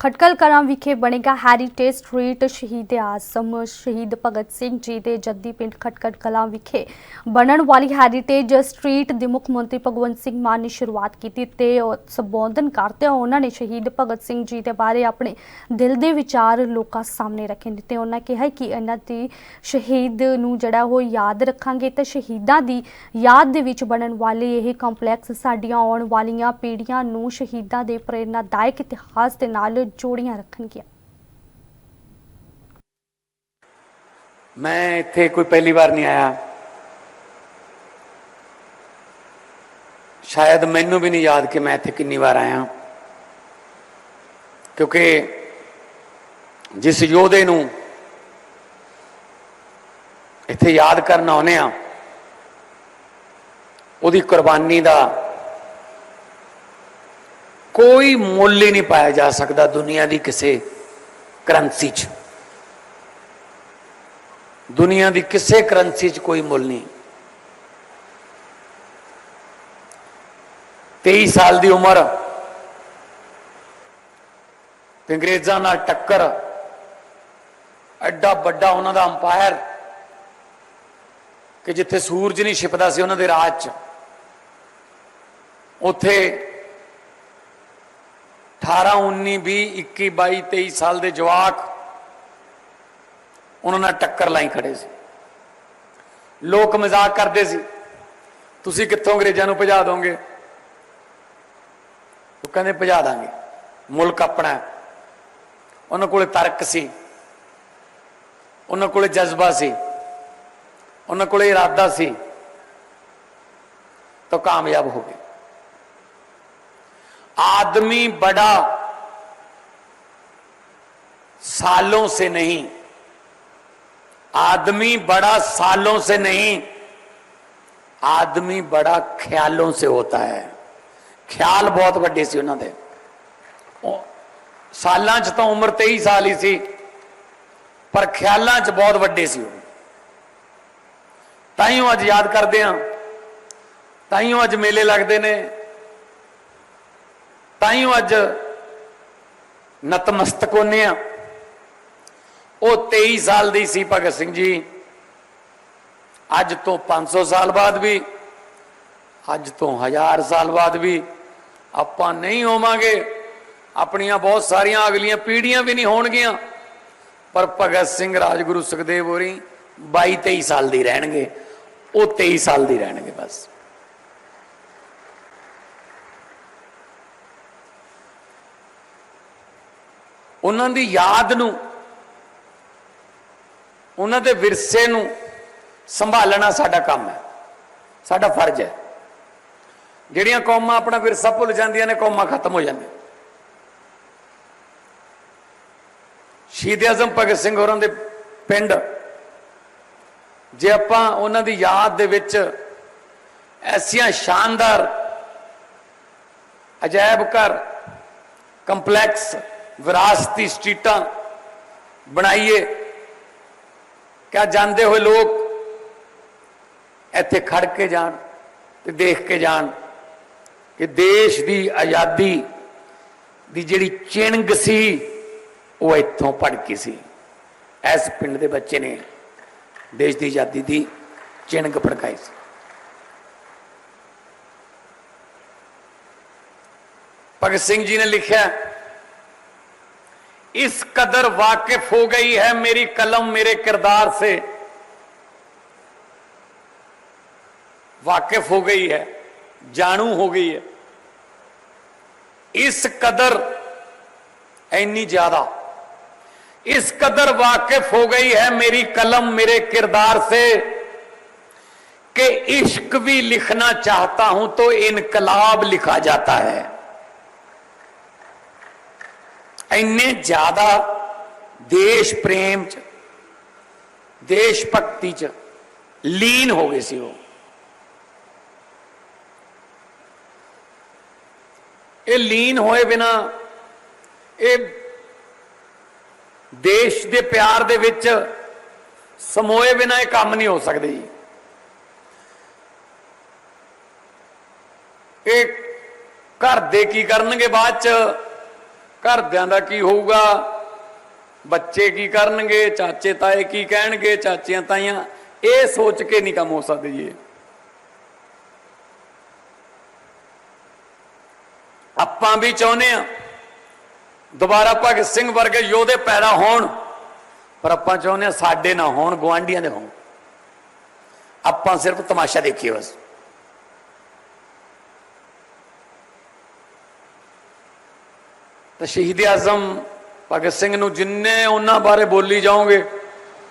ਖਟਕਲ ਕਲਾਂ ਵਿਖੇ ਬਣੇਗਾ heritage street ਸ਼ਹੀਦ ਆਜ਼ਮ, ਸ਼ਹੀਦ ਭਗਤ ਸਿੰਘ ਜੀ ਦੇ ਜੱਦੀ ਪਿੰਡ ਖਟਕਲ ਕਲਾਂ ਵਿਖੇ ਬਣਨ ਵਾਲੀ ਹੈਰੀਟੇਜ ਸਟਰੀਟ ਦੀ ਮੁੱਖ ਮੰਤਰੀ ਭਗਵੰਤ ਸਿੰਘ ਮਾਨ ਨੇ ਸ਼ੁਰੂਆਤ ਕੀਤੀ ਤੇ ਸੰਬੋਧਨ ਕਰਦੇ ਉਹਨਾਂ ਨੇ ਸ਼ਹੀਦ ਭਗਤ ਸਿੰਘ ਜੀ ਦੇ ਬਾਰੇ ਆਪਣੇ ਦਿਲ ਦੇ ਵਿਚਾਰ ਲੋਕਾਂ ਸਾਹਮਣੇ ਰੱਖੇ ਨੇ ਤੇ ਉਹਨਾਂ ਕਿਹਾ ਕਿ ਇਹਨਾਂ ਦੀ ਸ਼ਹੀਦ ਨੂੰ ਜਿਹੜਾ ਉਹ ਯਾਦ ਰੱਖਾਂਗੇ ਤੇ ਸ਼ਹੀਦਾਂ ਦੀ ਯਾਦ ਦੇ ਵਿੱਚ ਬਣਨ ਵਾਲੇ ਇਹ ਕੰਪਲੈਕਸ ਸਾਡੀਆਂ ਆਉਣ ਵਾਲੀਆਂ ਪੀੜ੍ਹੀਆਂ ਨੂੰ ਸ਼ਹੀਦਾਂ ਦੇ ਪ੍ਰੇਰਨਾਦਾਇਕ ਇਤਿਹਾਸ ਦੇ ਨਾਲ ਜੋੜੀਆਂ ਰੱਖਣਗੀਆਂ। ਮੈਂ ਇੱਥੇ ਕੋਈ ਪਹਿਲੀ ਵਾਰ ਨਹੀਂ ਆਇਆ। ਸ਼ਾਇਦ ਮੈਨੂੰ ਵੀ ਨਹੀਂ ਯਾਦ ਕਿ ਮੈਂ ਇੱਥੇ ਕਿੰਨੀ ਵਾਰ ਆਇਆ। ਕਿਉਂਕਿ ਜਿਸ ਯੋਧੇ ਨੂੰ ਇੱਥੇ ਯਾਦ ਕਰਨ ਆਉਨੇ ਆ, ਉਹਦੀ ਕੁਰਬਾਨੀ ਦਾ ਕੋਈ ਮੁੱਲ ਹੀ ਨਹੀਂ ਪਾਇਆ ਜਾ ਸਕਦਾ ਦੁਨੀਆ ਦੀ ਕਿਸੇ ਕਰੰਸੀ 'ਚ। ਦੁਨੀਆ ਦੀ ਕਿਸੇ ਕਰੰਸੀ 'ਚ ਕੋਈ ਮੁੱਲ ਨਹੀਂ। 23 ਸਾਲ ਦੀ ਉਮਰ, ਅੰਗਰੇਜ਼ਾਂ ਨਾਲ ਟੱਕਰ, ਐਡਾ ਵੱਡਾ ਉਹਨਾਂ ਦਾ ਅੰਪਾਇਰ ਕਿ ਜਿੱਥੇ ਸੂਰਜ ਨਹੀਂ ਛਿਪਦਾ ਸੀ ਉਹਨਾਂ ਦੇ ਰਾਜ 'ਚ। ਉੱਥੇ 18 19 20 21 22 23 ਸਾਲ ਦੇ ਜਵਾਕ ਉਹਨਾਂ ਨਾਲ ਟੱਕਰ ਲਾਈ ਖੜੇ ਸੀ। ਲੋਕ ਮਜ਼ਾਕ ਕਰਦੇ ਸੀ। ਤੁਸੀਂ ਕਿੱਥੋਂ ਅੰਗਰੇਜ਼ਾਂ ਨੂੰ ਭਜਾ ਦੋਗੇ? ਉਹ ਕਹਿੰਦੇ, ਭਜਾ ਦਾਂਗੇ। ਮੁਲਕ ਆਪਣਾ ਉਹਨਾਂ ਕੋਲੇ ਤਰਕ ਸੀ। ਉਹਨਾਂ ਕੋਲੇ ਜਜ਼ਬਾ ਸੀ। ਉਹਨਾਂ ਕੋਲੇ ਇਰਾਦਾ ਸੀ। ਤਾਂ ਕਾਮਯਾਬ ਹੋ ਗਏ। आदमी बड़ा सालों से नहीं आदमी बड़ा सालों से नहीं आदमी बड़ा ख्यालों से होता है ਖਿਆਲ ਬਹੁਤ ਵੱਡੇ ਸੀ ਉਹਨਾਂ ਦੇ ਉਹ ਸਾਲਾਂ 'ਚ ਤਾਂ ਉਮਰ 23 ਸਾਲ ਹੀ ਸੀ ਪਰ ਖਿਆਲਾਂ 'ਚ ਬਹੁਤ ਵੱਡੇ ਸੀ ਉਹ ਤਾਈਓ ਅੱਜ ਯਾਦ ਕਰਦੇ ਆ ਤਾਈਓ ਅੱਜ ਮੇਲੇ ਲੱਗਦੇ ਨੇ ਤਾਈਓ ਅੱਜ ਨਤਮਸਤਕ ਹੋਨੇ ਆ ਉਹ 23 ਸਾਲ ਦੀ ਸੀ ਭਗਤ ਸਿੰਘ ਜੀ। ਅੱਜ ਤੋਂ 500 ਸਾਲ ਬਾਅਦ ਵੀ, ਅੱਜ ਤੋਂ 1000 ਸਾਲ ਬਾਅਦ ਵੀ ਆਪਾਂ ਨਹੀਂ ਹੋਵਾਂਗੇ। ਆਪਣੀਆਂ ਬਹੁਤ ਸਾਰੀਆਂ ਅਗਲੀਆਂ ਪੀੜ੍ਹੀਆਂ ਵੀ ਨਹੀਂ ਹੋਣਗੀਆਂ। ਪਰ ਭਗਤ ਸਿੰਘ ਰਾਜਗੁਰੂ ਸੁਖਦੇਵ ਹੋਰੀ 22 23 ਸਾਲ ਦੀ ਰਹਿਣਗੇ। ਉਹ 23 ਸਾਲ ਦੀ ਰਹਿਣਗੇ ਬਸ। ਉਹਨਾਂ ਦੀ ਯਾਦ ਨੂੰ, ਉਹਨਾਂ ਦੇ ਵਿਰਸੇ ਨੂੰ ਸੰਭਾਲਣਾ ਸਾਡਾ ਕੰਮ ਹੈ, ਸਾਡਾ ਫਰਜ਼ ਹੈ। ਜਿਹੜੀਆਂ ਕੌਮਾਂ ਆਪਣਾ ਵਿਰਸਾ ਭੁੱਲ ਜਾਂਦੀਆਂ ਨੇ, ਕੌਮਾਂ ਖਤਮ ਹੋ ਜਾਂਦੀਆਂ। ਸ਼ਹੀਦ ਅਜ਼ਮ ਭਗਤ ਸਿੰਘ ਹੋਰਾਂ ਦੇ ਪਿੰਡ, ਜੇ ਆਪਾਂ ਉਹਨਾਂ ਦੀ ਯਾਦ ਦੇ ਵਿੱਚ ਐਸੀਆਂ ਸ਼ਾਨਦਾਰ, ਅਜਾਇਬ ਘਰ, ਕੰਪਲੈਕਸ ਵਿਰਾਸਤੀ ਸਟਰੀਟਾਂ ਬਣਾਈਏ। ਕਿਆ ਜਾਂਦੇ ਹੋਏ ਲੋਕ ਇੱਥੇ ਖੜ ਕੇ ਜਾਣ ਤੇ ਦੇਖ ਕੇ ਜਾਣ ਕਿ ਦੇਸ਼ ਦੀ ਆਜ਼ਾਦੀ ਦੀ ਜਿਹੜੀ ਚਿੰਗ ਸੀ, ਉਹ ਇੱਥੋਂ ਭੜਕੀ ਸੀ। ਇਸ ਪਿੰਡ ਦੇ ਬੱਚੇ ਨੇ ਦੇਸ਼ ਦੀ ਆਜ਼ਾਦੀ ਦੀ ਚਿੰਗ ਭੜਕਾਈ ਸੀ। ਭਗਤ ਸਿੰਘ ਜੀ ਨੇ ਲਿਖਿਆ इस कदर वाकिफ हो गई है मेरी कलम मेरे किरदार से। वाकिफ हो गई है, जानू हो गई है। इस कदर इन्नी ज़्यादा, इस कदर वाकिफ हो गई है मेरी कलम मेरे किरदार से कि इश्क भी लिखना चाहता हूँ तो इनकलाब लिखा जाता है। ਇੰਨੇ ਜ਼ਿਆਦਾ ਦੇਸ਼ ਪ੍ਰੇਮ ਚ, ਦੇਸ਼ ਭਗਤੀ ਚ ਲੀਨ ਹੋ ਗਏ ਸੀ ਉਹ। ਇਹ ਲੀਨ ਹੋਏ ਬਿਨਾ ਇਹ ਦੇਸ਼ ਦੇ ਪਿਆਰ ਦੇ ਵਿੱਚ ਸਮੋਏ ਬਿਨਾ ਇਹ ਕੰਮ ਨਹੀਂ ਹੋ ਸਕਦੇ ਜੀ। ਇਹ ਘਰ ਦੇ ਕੀ ਕਰਨਗੇ ਬਾਅਦ ਚ ਘਰਦਿਆਂ ਦਾ ਕੀ ਹੋਊਗਾ? ਬੱਚੇ ਕੀ ਕਰਨਗੇ? ਚਾਚੇ ਤਾਏ ਕੀ ਕਹਿਣਗੇ? ਚਾਚੀਆਂ ਤਾਈਆਂ, ਇਹ ਸੋਚ ਕੇ ਨਹੀਂ ਕੰਮ ਹੋ ਸਕਦੇ ਜੀ ਆਪਾਂ ਵੀ ਚਾਹੁੰਦੇ ਆ ਦੁਬਾਰਾ ਭਗਤ ਸਿੰਘ ਵਰਗੇ ਯੋਧੇ ਪੈਦਾ ਹੋਣ, ਪਰ ਆਪਾਂ ਚਾਹੁੰਦੇ ਆ ਸਾਡੇ ਨਾ ਹੋਣ ਗਵਾਂਢੀਆਂ ਦੇ ਹੋਣ। ਆਪਾਂ ਸਿਰਫ ਤਮਾਸ਼ਾ ਦੇਖੀਏ ਬਸ। ਤਾਂ ਸ਼ਹੀਦ ਆਜ਼ਮ ਭਗਤ ਸਿੰਘ ਨੂੰ ਜਿੰਨੇ ਉਹਨਾਂ ਬਾਰੇ ਬੋਲੀ ਜਾਓਗੇ